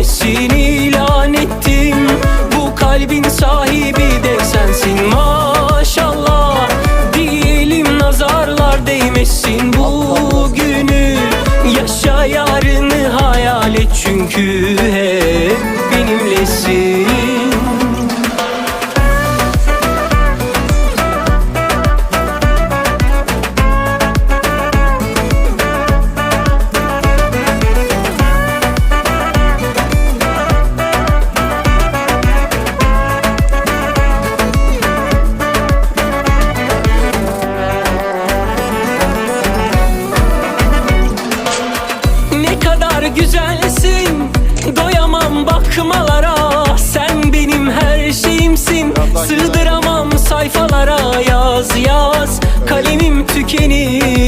için ilan ettim. Bu kalbin sahibi de sensin. Maşallah Diyelim nazarlar değmesin. Bugünü Yaşa yarını hayal et çünkü hep bakmalara Sen benim her şeyimsin. Sığdıramam sayfalara Yaz yaz. Kalemim tükenir.